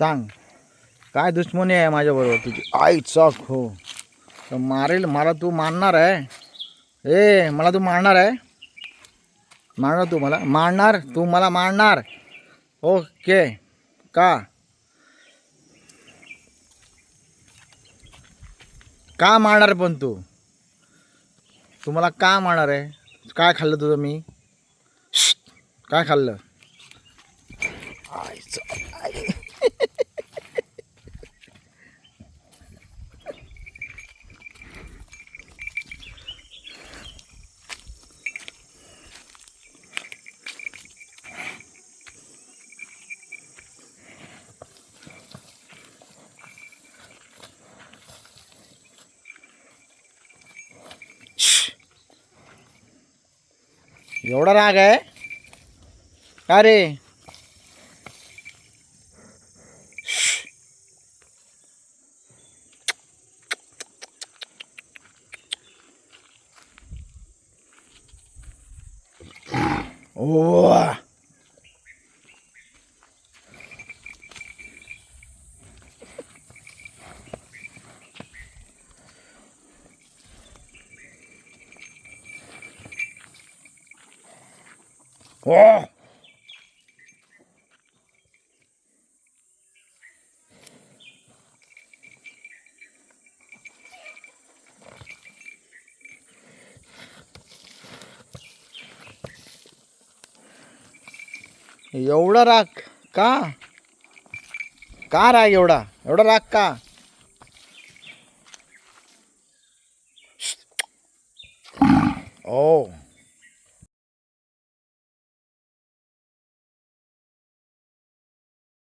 सांग. काय दुश्मनी आहे माझ्याबरोबर तुझी? आईचा हो. तर मारेल मला तू मारणार आहे. ए मला तू मारणार आहे? मारणार तू मला? मारणार? तू मला मारणार? ओके. का? का मारणार पण तू? तू मला का मारणार आहे? काय खाल्लं तुझं मी? काय खाल्लं? एवढा राग आहे? का रे? Oh. Whoa. एवढा राग का का राग एवढा एवढा राग का ओ